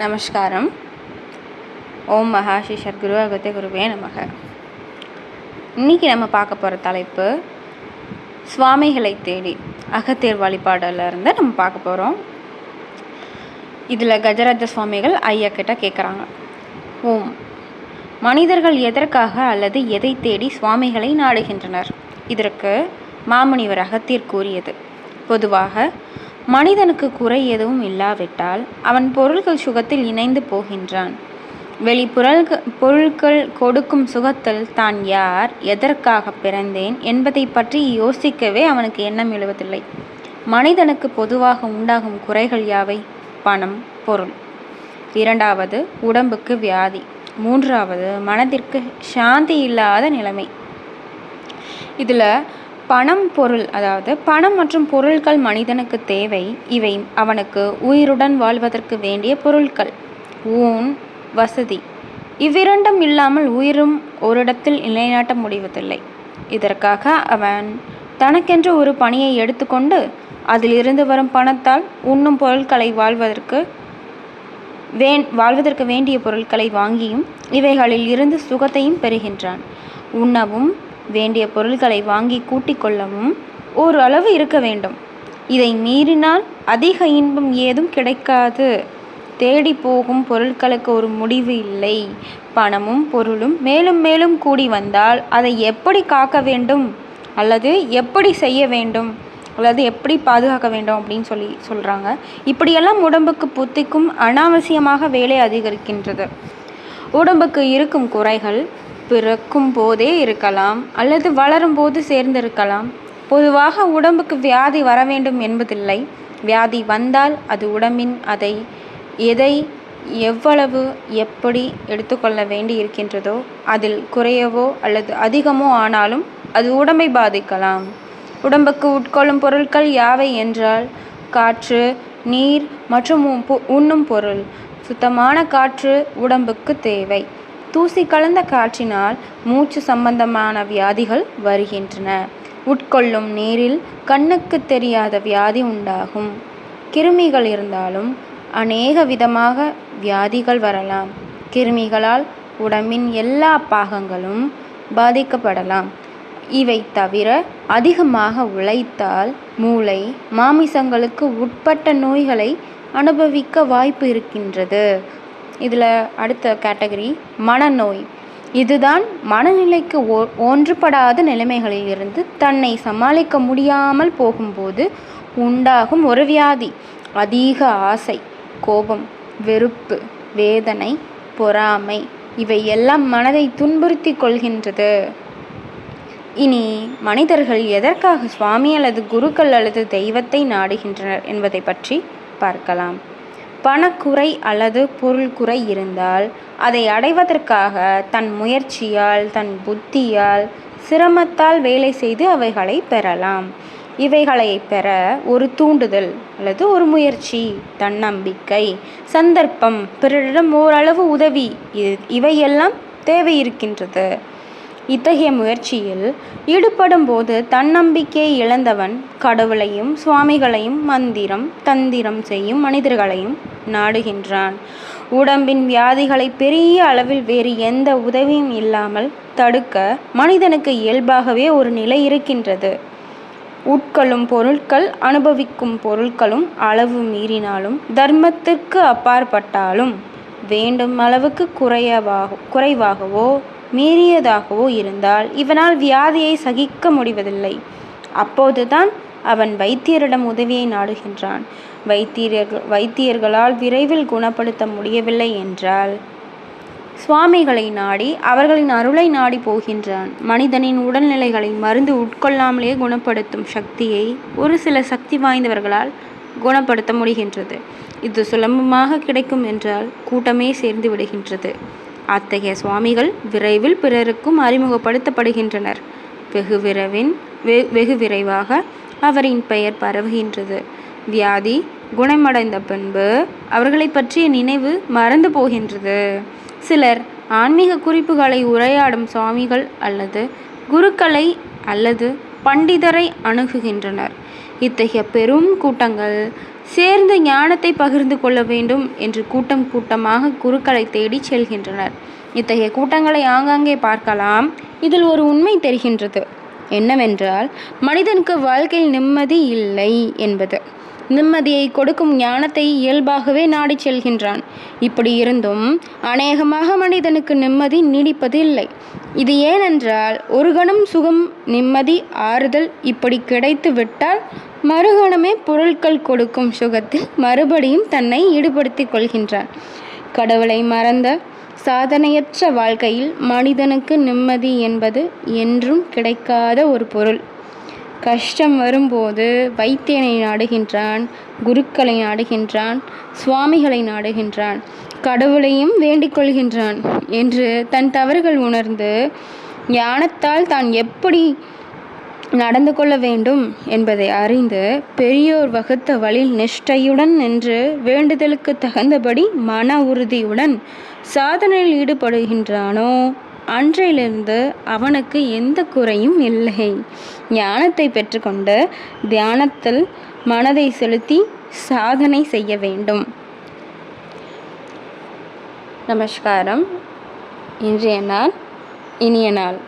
நமஸ்காரம். ஓம் மகா ஸ்ரீ சத்குரு அகத்திய குருவே நமக. இன்னைக்கு நம்ம பார்க்க போகிற தலைப்பு சுவாமிகளை தேடி அகத்தியர் வழிபாடுல இருந்து நம்ம பார்க்க போகிறோம் இதில் கஜராஜ சுவாமிகள் ஐயா கிட்ட கேட்குறாங்க ஓம் மனிதர்கள் எதற்காக அல்லது எதை தேடி சுவாமிகளை நாடுகின்றனர்? இதற்கு மாமுனிவர் அகத்தியர் கூறியது. பொதுவாக மனிதனுக்கு குறை எதுவும் இல்லாவிட்டால் அவன் பொருள்கள் சுகத்தில் இணைந்து போகின்றான். வெளிப்புறல்க பொருட்கள் கொடுக்கும் சுகத்தில் தான் யார் எதற்காக பிறந்தேன் என்பதை பற்றி யோசிக்கவே அவனுக்கு எண்ணம் எழுவதில்லை. மனிதனுக்கு பொதுவாக உண்டாகும் குறைகள் யாவை? பணம் பொருள். இரண்டாவது உடம்புக்கு வியாதி. மூன்றாவது மனதிற்கு சாந்தி இல்லாத நிலைமை. இதில் பணம் பொருள் அதாவது பணம் மற்றும் பொருட்கள் மனிதனுக்கு தேவை. இவை அவனுக்கு உயிருடன் வாழ்வதற்கு வேண்டிய பொருட்கள் ஊன் வசதி. இவ்விரண்டும் இல்லாமல் உயிரும் ஓரிடத்தில் நிலைநாட்ட முடிவதில்லை. இதற்காக அவன் தனக்கென்று ஒரு பணியை எடுத்துக்கொண்டு அதிலிருந்து வரும் பணத்தால் உண்ணும் பொருட்களை வாழ்வதற்கு வேன் வாழ்வதற்கு வேண்டிய பொருட்களை வாங்கியும் இவைகளில் இருந்து சுகத்தையும் பெறுகின்றான். உண்ணவும் வேண்டிய பொருட்களை வாங்கி கூட்டிக் கொள்ளவும் ஒரு அளவு இருக்க வேண்டும். இதை மீறினால் அதிக இன்பம் ஏதும் கிடைக்காது. தேடி போகும் பொருட்களுக்கு ஒரு முடிவு இல்லை. பணமும் பொருளும் மேலும் மேலும் கூடி வந்தால் அதை எப்படி காக்க வேண்டும்? அல்லது எப்படி செய்ய வேண்டும்? அல்லது எப்படி பாதுகாக்க வேண்டும் அப்படின்னு சொல்லி சொல்கிறாங்க இப்படியெல்லாம் உடம்புக்கு புத்திக்கும் அனாவசியமாக வேலை அதிகரிக்கின்றது. உடம்புக்கு இருக்கும் குறைகள் பிறக்கும் போதே இருக்கலாம் அல்லது வளரும் போது சேர்ந்திருக்கலாம். பொதுவாக உடம்புக்கு வியாதி வர வேண்டும் என்பதில்லை. வியாதி வந்தால் அது உடம்பின் அதை எதை எவ்வளவு எப்படி எடுத்துக்கொள்ள வேண்டி இருக்கின்றதோ அதில் குறையவோ அல்லது அதிகமோ ஆனாலும் அது உடம்பை பாதிக்கலாம். உடம்புக்கு உட்கொள்ளும் பொருட்கள் யாவை என்றால் காற்று நீர் மற்றும் உண்ணும் பொருள். சுத்தமான காற்று உடம்புக்கு தேவை. தூசி கலந்த காற்றினால் மூச்சு சம்பந்தமான வியாதிகள் வருகின்றன. உட்கொள்ளும் நீரில் கண்ணுக்கு தெரியாத வியாதி உண்டாகும். கிருமிகள் இருந்தாலும் அநேக விதமாக வியாதிகள் வரலாம். கிருமிகளால் உடம்பின் எல்லா பாகங்களும் பாதிக்கப்படலாம். இவை தவிர அதிகமாக உழைத்தால் மூளை மாமிசங்களுக்கு உட்பட்ட நோய்களை அனுபவிக்க வாய்ப்பு இருக்கின்றது. இதில் அடுத்த கேட்டகரி மனநோய். இதுதான் மனநிலைக்கு ஓ ஒன்றுபடாத நிலைமைகளில் இருந்து தன்னை சமாளிக்க முடியாமல் போகும்போது உண்டாகும் ஒரு வியாதி அதிக ஆசை கோபம் வெறுப்பு வேதனை பொறாமை. இவை எல்லாம் மனதை துன்புறுத்தி கொள்கின்றது. இனி மனிதர்கள் எதற்காக சுவாமி அல்லது குருக்கள் அல்லது தெய்வத்தை நாடுகின்றனர் என்பதை பற்றி பார்க்கலாம். பணக்குறை அல்லது பொருள் குறை இருந்தால் அதை அடைவதற்காக தன் முயற்சியால் தன் புத்தியால் சிரமத்தால் வேலை செய்து அவைகளை பெறலாம். இவைகளை பெற ஒரு தூண்டுதல் அல்லது ஒரு முயற்சி தன்னம்பிக்கை சந்தர்ப்பம் பிறரிடம் ஓரளவு உதவி இவையெல்லாம் தேவை இருக்கின்றது இத்தகைய முயற்சியில் ஈடுபடும்போது தன்னம்பிக்கை தன்னம்பிக்கையை இழந்தவன் கடவுளையும் சுவாமிகளையும் மந்திரம் தந்திரம் செய்யும் மனிதர்களையும் நாடுகின்றான். உடம்பின் வியாதிகளை பெரிய அளவில் வேறு எந்த உதவியும் இல்லாமல் தடுக்க மனிதனுக்கு இயல்பாகவே ஒரு நிலை இருக்கின்றது. உட்கொள்ளும் பொருட்கள் அனுபவிக்கும் பொருட்களும் அளவு மீறினாலும் தர்மத்திற்கு அப்பாற்பட்டாலும் வேண்டும் அளவுக்கு குறையவாக குறைவாகவோ மீறியதாகவோ இருந்தால் இவனால் வியாதியை சகிக்க முடிவதில்லை. அப்போதுதான் அவன் வைத்தியரிடம் உதவியை நாடுகின்றான். வைத்தியர்கள் வைத்தியர்களால் விரைவில் குணப்படுத்த முடியவில்லை என்றால் சுவாமிகளை நாடி அவர்களின் அருளை நாடி போகின்றான். மனிதனின் உடல்நிலைகளை மருந்து உட்கொள்ளாமலே குணப்படுத்தும் சக்தியை ஒரு சில சக்தி வாய்ந்தவர்களால் குணப்படுத்த முடிகின்றது. இது சுலபமாக கிடைக்கும் என்றால் கூட்டமே சேர்ந்து விடுகின்றது. அத்தகைய சுவாமிகள் விரைவில் பிறருக்கும் அறிமுகப்படுத்தப்படுகின்றனர். வெகு விரைவின் வெ வெகு விரைவாக அவரின் பெயர் பரவுகின்றது. வியாதி குணமடைந்த பின்பு அவர்களை பற்றிய நினைவு மறந்து போகின்றது. சிலர் ஆன்மீக குறிப்புகளை உரையாடும் சுவாமிகள் அல்லது குருக்களை அல்லது பண்டிதரை அணுகுகின்றனர். இத்தகைய பெரும் கூட்டங்கள் சேர்ந்து ஞானத்தை பகிர்ந்து கொள்ள வேண்டும் என்று கூட்டம் கூட்டமாக குருக்களை தேடிச் செல்கின்றனர். இத்தகைய கூட்டங்களை ஆங்காங்கே பார்க்கலாம். இதில் ஒரு உண்மை தெரிகின்றது. என்னவென்றால் மனிதனுக்கு வாழ்க்கையில் நிம்மதி இல்லை என்பது. நிம்மதியை கொடுக்கும் ஞானத்தை இயல்பாகவே நாடி செல்கின்றான். இப்படி இருந்தும் அநேகமாக மனிதனுக்கு நிம்மதி நீடிப்பது இல்லை இது ஏனென்றால் ஒரு கணம் சுகம் நிம்மதி ஆறுதல் இப்படி கிடைத்து விட்டால் மறுகணமே பொருட்கள் கொடுக்கும் சுகத்தில் மறுபடியும் தன்னை ஈடுபடுத்திக் கொள்கின்றான். கடவுளை மறந்த சாதனையற்ற வாழ்க்கையில் மனிதனுக்கு நிம்மதி என்பது என்றும் கிடைக்காத ஒரு பொருள். கஷ்டம் வரும்போது வைத்தியனை நாடுகின்றான் குருக்களை நாடுகின்றான் சுவாமிகளை நாடுகின்றான் கடவுளையும் வேண்டிக் கொள்கின்றான் என்று தன் தவறுகள் உணர்ந்து ஞானத்தால் தான் எப்படி நடந்து கொள்ள வேண்டும் என்பதை அறிந்து பெரியோர் வகுத்த வழியில் நிஷ்டையுடன் நின்று வேண்டுதலுக்கு தகுந்தபடி மன உறுதியுடன் சாதனையில் ஈடுபடுகின்றானோ அன்றையிலிருந்து அவனுக்கு எந்த குறையும் இல்லை. ஞானத்தை பெற்றுக்கொண்டு தியானத்தில் மனதை செலுத்தி சாதனை செய்ய வேண்டும். நமஸ்காரம். இன்றைய நாள் இனிய நாள்.